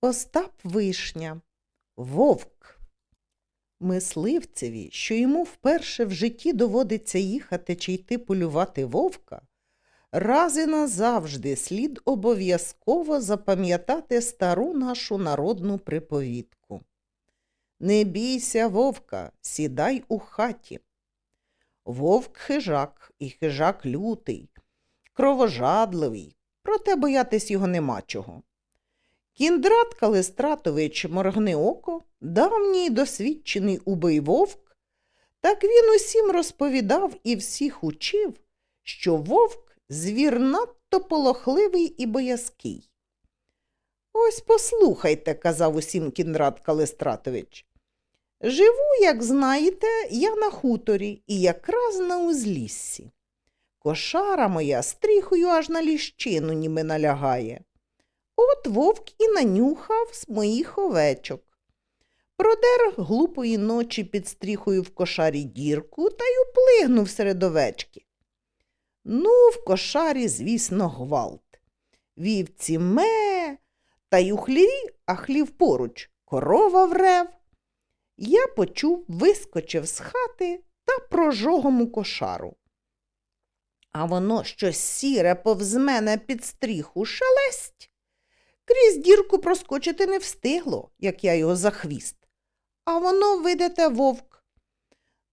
Остап Вишня, Вовк. Мисливцеві, що йому вперше в житті доводиться їхати чи йти полювати вовка, раз і назавжди слід обов'язково запам'ятати стару нашу народну приповідку. Не бійся вовка, сідай у хаті. Вовк хижак і хижак лютий, кровожадливий, проте боятись його нема чого. Кіндрат Калистратович моргни око, давній досвідчений убий вовк, так він усім розповідав і всіх учив, що вовк звір надто полохливий і боязкий. Ось послухайте, казав усім Кіндрат Калистратович. Живу, як знаєте, я на хуторі і якраз на узліссі. Кошара моя стріхою аж на ліщину німи налягає. От вовк і нанюхав з моїх овечок. Продер глупої ночі під стріхою в кошарі дірку та й уплигнув серед овечки. Ну, в кошарі, звісно, гвалт. Вівці ме, та й у хліві, а хлів поруч, корова врев. Я почув, вискочив з хати та прожогом у кошару. А воно щось сіре повз мене під стріху шелесть. Крізь дірку проскочити не встигло, як я його за хвіст. А воно, видите, вовк.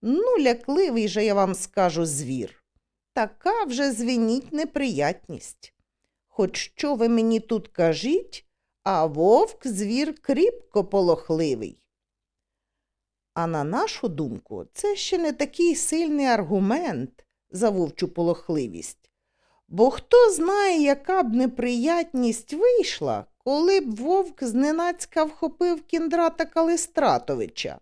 Ну, лякливий же, я вам скажу, звір. Така вже звініть неприятність. Хоч що ви мені тут кажіть, а вовк звір кріпко полохливий. А на нашу думку, це ще не такий сильний аргумент за вовчу полохливість. Бо хто знає, яка б неприятність вийшла, коли б вовк зненацька вхопив кіндрата Калистратовича.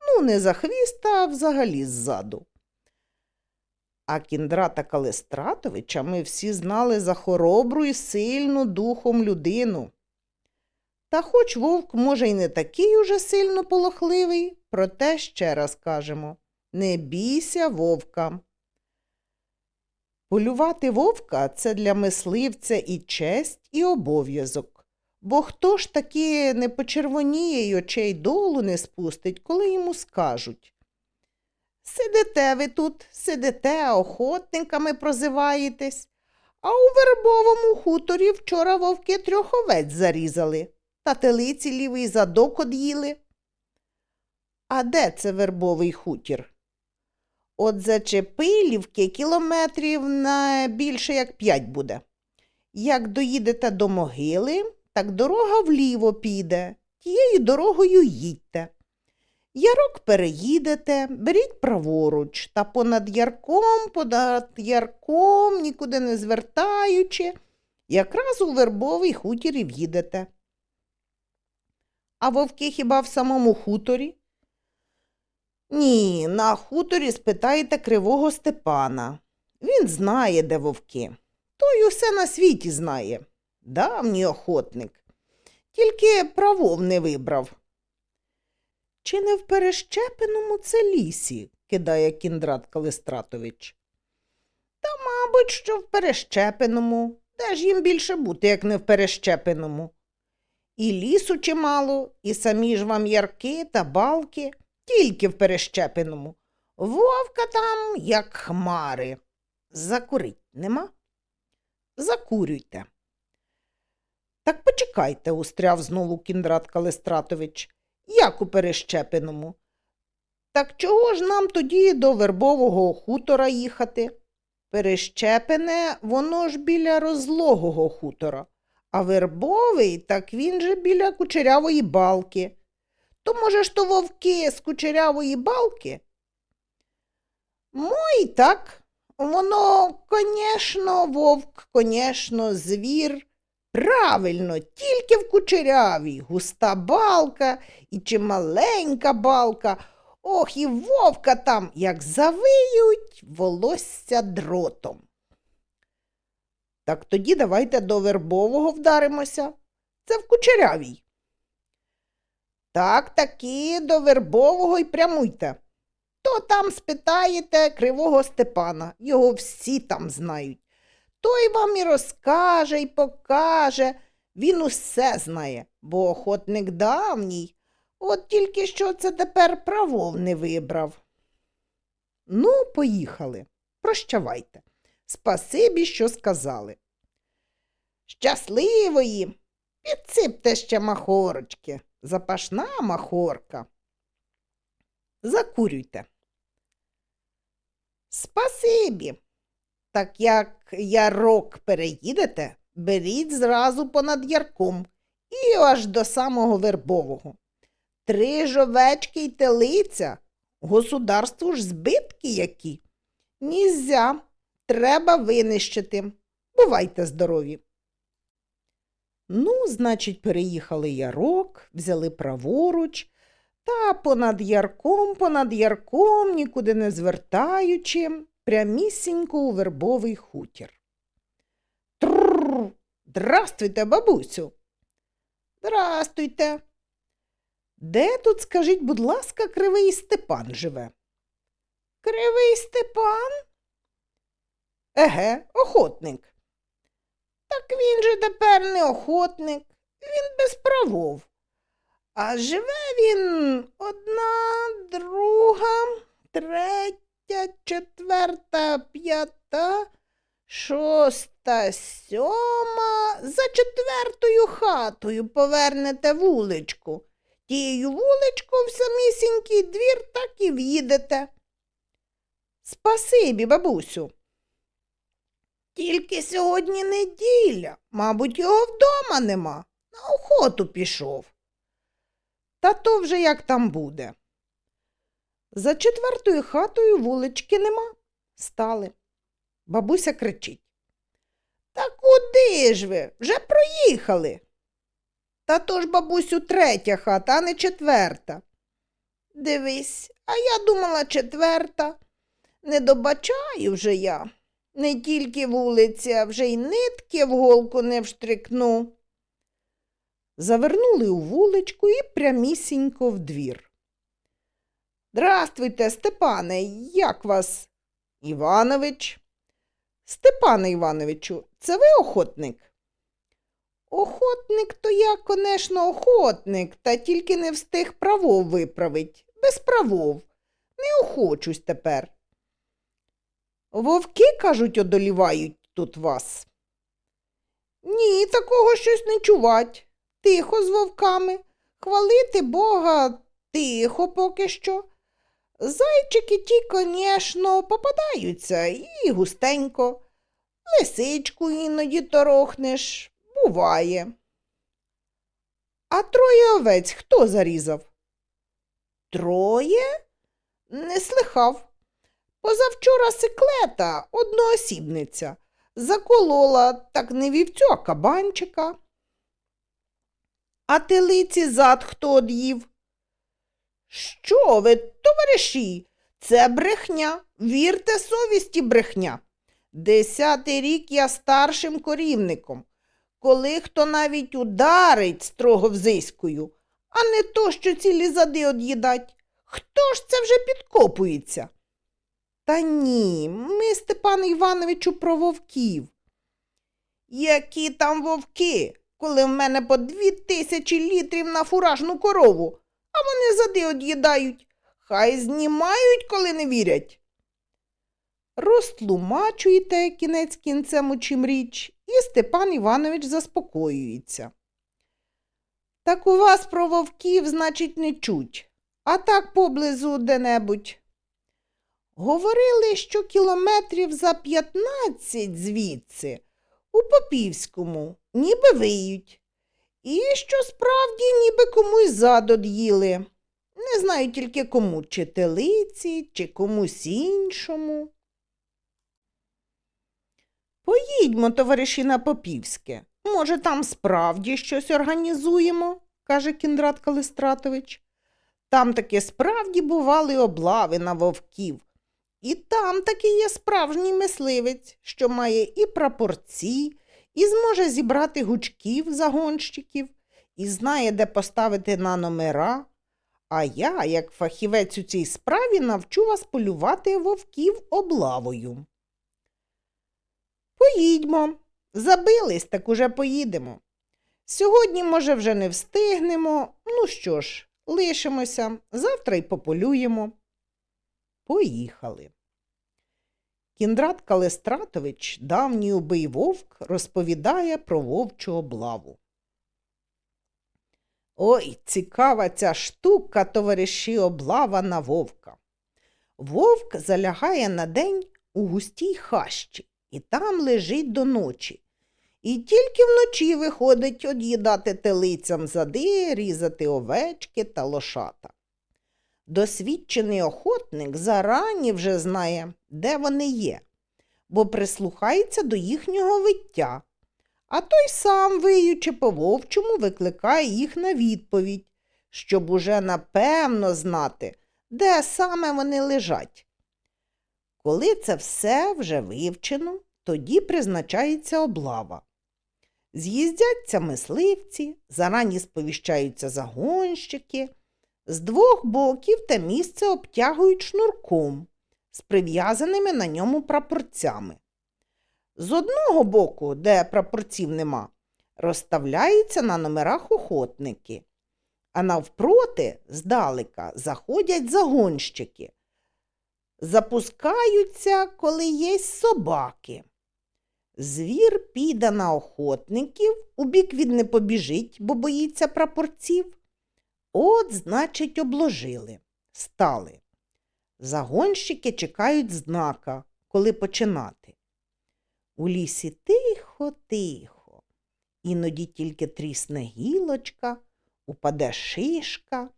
Ну, не за хвіст, а взагалі ззаду. А кіндрата Калистратовича ми всі знали за хоробру і сильну духом людину. Та хоч вовк, може, й не такий уже сильно полохливий, проте ще раз кажемо не бійся вовка. Полювати вовка це для мисливця і честь, і обов'язок. Бо хто ж таки не почервоніє й очей долу не спустить, коли йому скажуть. Сидите ви тут, сидите, охотниками прозиваєтесь, а у вербовому хуторі вчора вовки трьох овець зарізали, та телиці лівий задок од'їли. А де це вербовий хутір? От зачепилівки кілометрів на більше як п'ять буде. Як доїдете до могили, так дорога вліво піде, тією дорогою їдьте. Ярок переїдете, беріть праворуч та понад ярком, понад ярком, нікуди не звертаючи, якраз у вербовий хутір і в'їдете. А вовки хіба в самому хуторі? Ні, на хуторі спитаєте кривого Степана. Він знає, де вовки. Той усе на світі знає. Давній охотник. Тільки правов не вибрав. Чи не в перещепеному це лісі? кидає кіндрат Калистратович. Та, мабуть, що в перещепеному. Де ж їм більше бути, як не в перещепеному? І лісу чимало, і самі ж вам ярки та балки тільки в перещепеному. Вовка там, як хмари. Закурить нема? Закурюйте. Так почекайте, устряв знову кіндрат Калистратович. Як у перещепеному. Так чого ж нам тоді до вербового хутора їхати? Перещепене, воно ж біля розлогого хутора, а вербовий, так він же біля кучерявої балки. То, може ж, то вовки з кучерявої балки? Мой так, воно, конечно, вовк, конечно, звір. Правильно, тільки в кучерявій, густа балка і чималенька балка. Ох, і вовка там, як завиють, волосся дротом. Так тоді давайте до вербового вдаримося. Це в кучерявій. Так таки до вербового й прямуйте. То там спитаєте кривого Степана, його всі там знають. Той вам і розкаже, і покаже. Він усе знає, бо охотник давній. От тільки що це тепер правов не вибрав. Ну, поїхали. Прощавайте. Спасибі, що сказали. Щасливої. Підсипте ще махорочки. Запашна махорка. Закурюйте. Спасибі. Так як ярок переїдете, беріть зразу понад ярком і аж до самого вербового. Три жовечки й телиця. Государству ж збитки які. Нізя, треба винищити. Бувайте здорові. Ну, значить, переїхали ярок, взяли праворуч, та понад ярком, понад ярком, нікуди не звертаючи, прямісінько у вербовий хутір. Трррр! Здрастуйте, бабусю. Здрастуйте. Де тут, скажіть, будь ласка, кривий Степан живе? Кривий Степан? Еге, охотник. Так він же тепер не охотник, він без правов. А живе він одна, друга, третя, четверта, п'ята, шоста, сьома. За четвертою хатою повернете вуличку. Тією вуличку в самісінький двір так і в'їдете. Спасибі, бабусю. Тільки сьогодні неділя, мабуть, його вдома нема. На охоту пішов. Та то вже як там буде. За четвертою хатою вулички нема. Стали. Бабуся кричить. Та куди ж ви? Вже проїхали. Та то ж, бабусю, третя хата, а не четверта. Дивись, а я думала четверта. Не добачаю вже я. Не тільки вулиця, вже й нитки в голку не вштрикну. Завернули у вуличку і прямісінько в двір. Здравствуйте, Степане, як вас? Іванович. Степане Івановичу, це ви охотник? Охотник то я, конечно, охотник, та тільки не встиг правов виправить. Без правов. Не охочусь тепер. Вовки, кажуть, одолівають тут вас. Ні, такого щось не чувать. Тихо з вовками. Хвалити Бога тихо поки що. Зайчики ті, конечно, попадаються і густенько. Лисичку іноді торохнеш, буває. А троє овець хто зарізав? Троє? Не слихав. Позавчора секлета, одноосібниця, заколола так не вівцю, а кабанчика. А телиці зад хто од'їв? Що ви, товариші? Це брехня. Вірте совісті брехня. Десятий рік я старшим корівником. Коли хто навіть ударить строго взиською, а не то, що цілі зади од'їдать. Хто ж це вже підкопується? Та ні, ми, Степане Івановичу, про вовків. Які там вовки, коли в мене по дві тисячі літрів на фуражну корову, а вони зади од'їдають. Хай знімають, коли не вірять. Розтлумачуєте кінець кінцем у чим річ, і Степан Іванович заспокоюється. Так у вас про вовків, значить, не чуть, а так поблизу де-небудь. Говорили, що кілометрів за п'ятнадцять звідси, у Попівському, ніби виють, і що справді ніби комусь зад од'їли. Не знаю тільки кому, чи телиці, чи комусь іншому. Поїдьмо, товариші, на Попівське. Може, там справді щось організуємо, каже Кіндрат Калистратович. Там таки справді бували облави на вовків. І там таки є справжній мисливець, що має і прапорці, і зможе зібрати гучків загонщиків, і знає, де поставити на номера. А я, як фахівець у цій справі, навчу вас полювати вовків облавою. Поїдьмо. Забились, так уже поїдемо. Сьогодні, може, вже не встигнемо. Ну що ж, лишимося, завтра й пополюємо. Поїхали. Кіндрат Калистратович, давній убий вовк, розповідає про вовчу облаву. Ой, цікава ця штука, товариші, облава на вовка. Вовк залягає на день у густій хащі і там лежить до ночі. І тільки вночі виходить од'їдати телицям зади, різати овечки та лошата. Досвідчений охотник зарані вже знає, де вони є, бо прислухається до їхнього виття, а той сам, виючи по вовчому, викликає їх на відповідь, щоб уже напевно знати, де саме вони лежать. Коли це все вже вивчено, тоді призначається облава. З'їздяться мисливці, зарані сповіщаються загонщики, з двох боків те місце обтягують шнурком з прив'язаними на ньому прапорцями. З одного боку, де прапорців нема, розставляються на номерах охотники, а навпроти, здалека, заходять загонщики. Запускаються, коли є собаки. Звір піде на охотників, у бік він не побіжить, бо боїться прапорців. От, значить, обложили, стали. Загонщики чекають знака, коли починати. У лісі тихо, тихо, іноді тільки трісне гілочка, упаде шишка,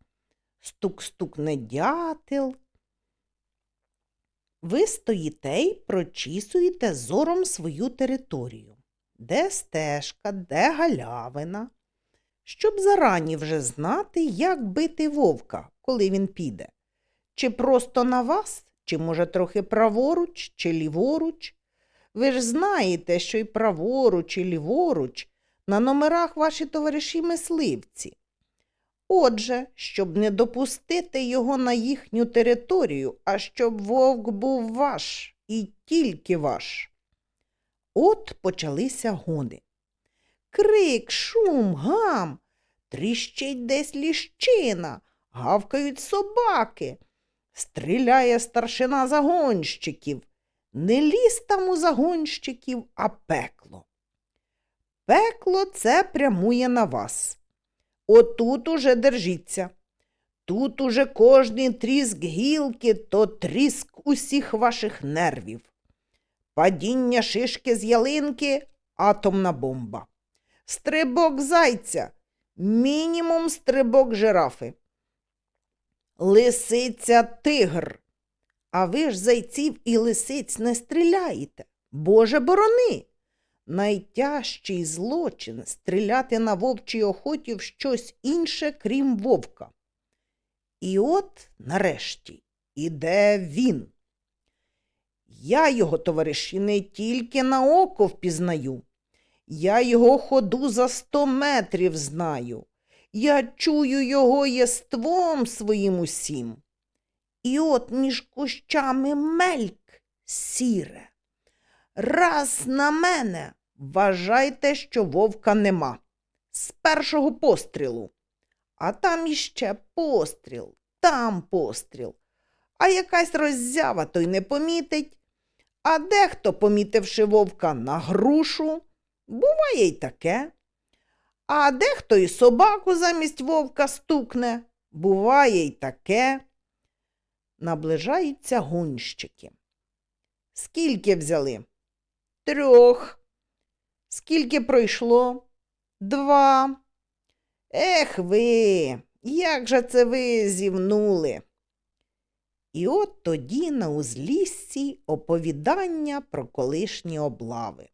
стук-стукне дятел. Ви стоїте й прочісуєте зором свою територію, де стежка, де галявина, щоб зарані вже знати, як бити вовка, коли він піде. Чи просто на вас, чи, може, трохи праворуч, чи ліворуч. Ви ж знаєте, що й праворуч, і ліворуч на номерах ваші товариші мисливці. Отже, щоб не допустити його на їхню територію, а щоб вовк був ваш і тільки ваш. От почалися гони. Крик, шум, гам, тріщить десь ліщина, гавкають собаки, стріляє старшина загонщиків. Не ліс там у загонщиків, а пекло. Пекло це прямує на вас. Отут уже держіться. Тут уже кожний тріск гілки, то тріск усіх ваших нервів. Падіння шишки з ялинки атомна бомба. Стрибок зайця, мінімум стрибок жирафи. Лисиця тигр. А ви ж зайців і лисиць не стріляєте. Боже борони! Найтяжчий злочин стріляти на вовчій охоті в щось інше, крім вовка. І от, нарешті, іде він. Я його, товариші, не тільки на око впізнаю, я його ходу за сто метрів знаю. Я чую його єством своїм усім. І от між кущами мельк сіре. Раз на мене вважайте, що вовка нема. З першого пострілу. А там іще постріл, там постріл. А якась роззява той не помітить. А дехто, помітивши вовка на грушу, буває й таке. А дехто й собаку замість вовка стукне, буває й таке. Наближаються гонщики. Скільки взяли? Трьох. Скільки пройшло? Два. Ех ви, як же це ви зівнули? І от тоді на узліссі оповідання про колишні облави.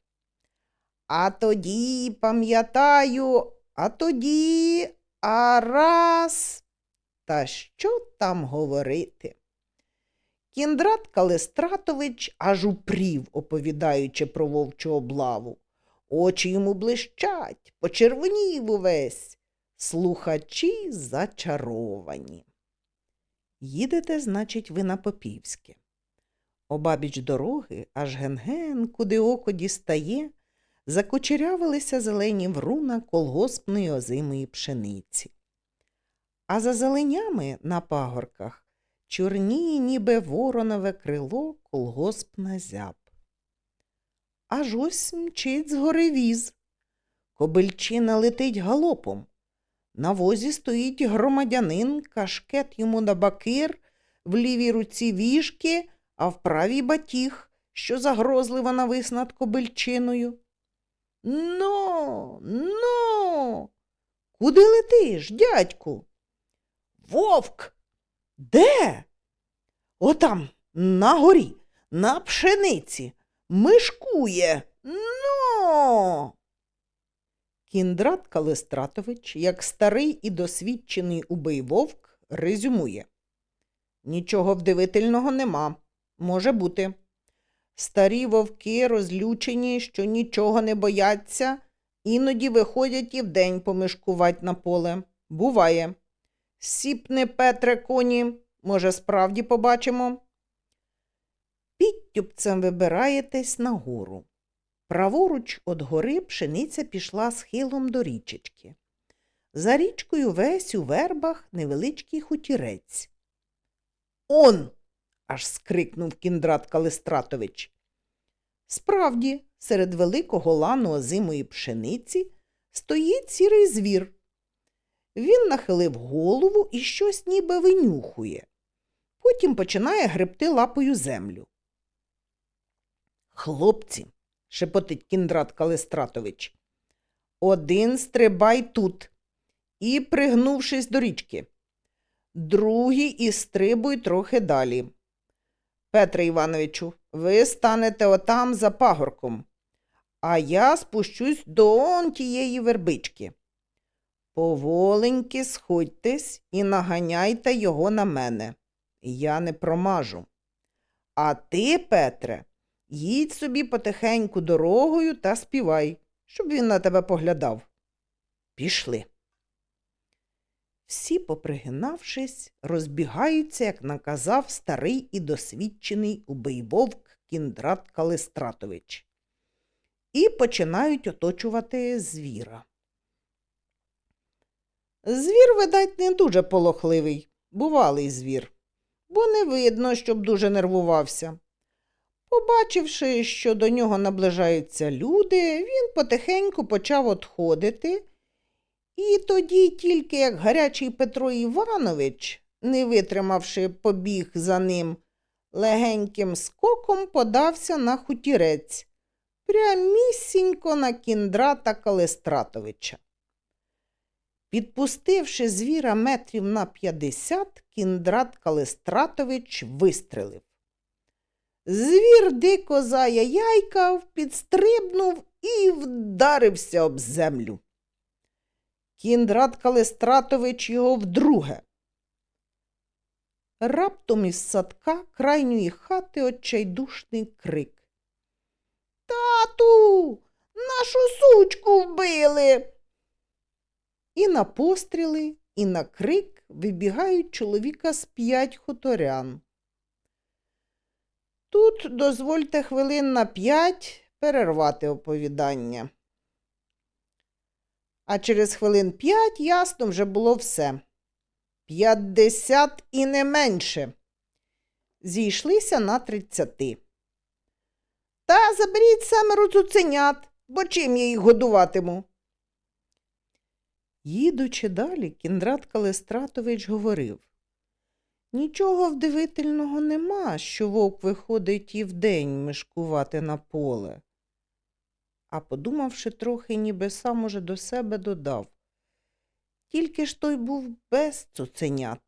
А тоді, пам'ятаю, а тоді, а раз. Та що там говорити? Кіндрат Калистратович аж упрів, оповідаючи про вовчу облаву. Очі йому блищать, почервонів увесь. Слухачі зачаровані. Їдете, значить, ви на Попівське. Обабіч дороги, аж ген-ген, куди око дістає, закучерявилися зелені вруна колгоспної озимої пшениці. А за зеленями на пагорках чорніє, ніби воронове крило колгоспна зяб. Аж ось мчить згори віз. Кобильчина летить галопом. На возі стоїть громадянин, кашкет йому на бакир, в лівій руці віжки, а в правій батіг, що загрозливо навис над кобильчиною. Ну, ну, куди летиш, дядьку? Вовк. Де? Отам, на горі, на пшениці, мишкує. Ну. Кіндрат Калистратович, як старий і досвідчений убий вовк, резюмує. Нічого вдивительного нема. Може бути. Старі вовки розлючені, що нічого не бояться, іноді виходять і вдень помишкувать на поле. Буває. Сіпни, Петре, коні, може, справді побачимо. Підтюпцем вибираєтесь нагору. Праворуч від гори пшениця пішла схилом до річечки. За річкою весь у вербах невеличкий хутірець. Он. Аж скрикнув кіндрат Калистратович. Справді, серед великого лану озимої пшениці стоїть сірий звір. Він нахилив голову і щось ніби винюхує. Потім починає гребти лапою землю. Хлопці, шепотить кіндрат Калистратович, один стрибай тут і, пригнувшись до річки, другий і стрибуй трохи далі. Петре Івановичу, ви станете отам за пагорком, а я спущусь до он тієї вербички. Поволеньки сходьтесь і наганяйте його на мене. Я не промажу. А ти, Петре, їдь собі потихеньку дорогою та співай, щоб він на тебе поглядав. Пішли. Всі, попригинавшись, розбігаються, як наказав старий і досвідчений убийвовк Кіндрат Калистратович, і починають оточувати звіра. Звір, видать, не дуже полохливий, бувалий звір, бо не видно, щоб дуже нервувався. Побачивши, що до нього наближаються люди, він потихеньку почав отходити. І тоді тільки як гарячий Петро Іванович, не витримавши, побіг за ним, легеньким скоком подався на хутірець, прямісінько на кіндрата Калистратовича. Підпустивши звіра метрів на п'ятдесят, кіндрат Калистратович вистрелив. Звір дико заяяйкав, підстрибнув і вдарився об землю. Кіндрат Калистратович його вдруге. Раптом із садка крайньої хати отчайдушний крик. Тату, нашу сучку вбили. І на постріли, і на крик вибігають чоловіка з п'ять хуторян. Тут дозвольте хвилин на п'ять перервати оповідання. А через хвилин п'ять ясно вже було все. П'ятдесят і не менше. Зійшлися на тридцяти. Та заберіть семеро цуценят, бо чим я їх годуватиму. Їдучи далі, Кіндрат Калистратович говорив Нічого вдивительного нема, що вовк виходить і вдень мишкувати на поле. А подумавши трохи, ніби сам уже до себе додав. Тільки ж той був без цуценят.